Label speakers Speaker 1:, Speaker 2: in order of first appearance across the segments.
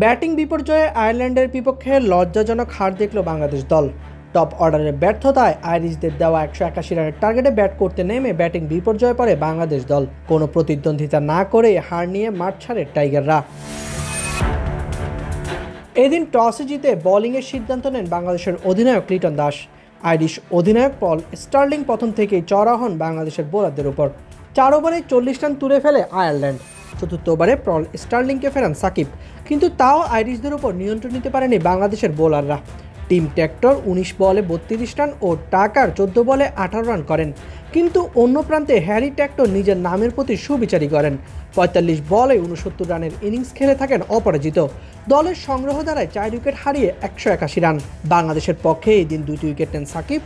Speaker 1: Batting বিপর্যয়ে আয়ারল্যান্ডের বিপক্ষে লজ্জাজনক হার দেখল বাংলাদেশ দল। টপ অর্ডারের ব্যর্থতায় আইরিশদের দেওয়া একশো একাশি রানের টার্গেটে ব্যাট করতে নেমে ব্যাটিং বিপর্যয়ে পড়ে বাংলাদেশ দল। কোনো প্রতিদ্বন্দ্বিতা না করে হার নিয়ে মাঠ ছাড়ে টাইগাররা। এদিন টসে জিতে বোলিংয়ের সিদ্ধান্ত নেন বাংলাদেশের অধিনায়ক লিটন দাস। আইরিশ অধিনায়ক পল স্টার্লিং প্রথম থেকেই চড়া হন বাংলাদেশের বোলারদের উপর। চার ওভারে চল্লিশ রান তুলে ফেলে আয়ারল্যান্ড। চতুর্থ ওভারে পল স্টার্লিংকে ফেরান সাকিব। কিন্তু তাও আইরিশদের উপর নিয়ন্ত্রণ নিতে পারেনি বাংলাদেশের বোলাররা। টিম ট্যাক্টর উনিশ বলে বত্রিশ রান ও টাকার চোদ্দ বলে আঠারো রান করেন। কিন্তু অন্য প্রান্তে হ্যারি ট্যাক্টর নিজের নামের প্রতি সুবিচারই করেন। পঁয়তাল্লিশ বলে উনসত্তর রানের ইনিংস খেলে থাকেন অপরাজিত। দলের সংগ্রহ দ্বারায় চার উইকেট হারিয়ে একশো একাশি রান। বাংলাদেশের পক্ষে এই দিন দুটি উইকেট নেন সাকিব,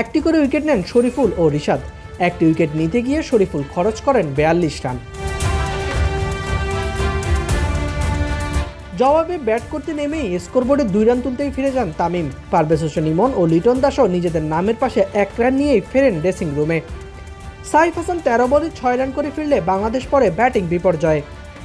Speaker 1: একটি করে উইকেট নেন শরীফুল ও রিশাদ। একটি উইকেট নিতে গিয়ে শরীফুল খরচ করেন বেয়াল্লিশ রান। জবাবে ব্যাট করতে নেমেই স্কোরবোর্ডে দুই রান তুলতেই ফিরে যান তামিম। পারভেজ হোসেন ইমন ও লিটন দাসও নিজেদের নামের পাশে এক রান নিয়েই ফেরেন ড্রেসিং রুমে সাইফ হাসান তেরো বলে ছয় রান করে ফিরলে বাংলাদেশ পরে ব্যাটিং বিপর্যয়।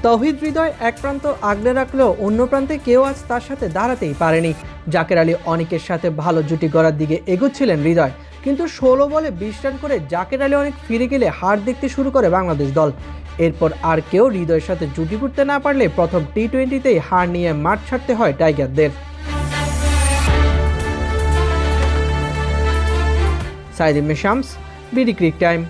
Speaker 1: তহিদ হৃদয় এক প্রান্ত আগলে রাখলেও অন্য প্রান্তে কেউ আজ তার সাথে দাঁড়াতেই পারেনি। জাকের আলী অনেকের সাথে ভালো জুটি গড়ার দিকে এগোচ্ছিলেন হৃদয়, কিন্তু ষোলো বলে বিশ রান করে জাকের আলী অনেক ফিরে গেলে হার দেখতে শুরু করে বাংলাদেশ দল। এরপর আর কেউ হৃদয়ের সাথে জুটি করতে না পারলে প্রথম টি টোয়েন্টিতেই হার নিয়ে মাঠ ছাড়তে হয় টাইগারদের। Saidim Shams, BD cric time.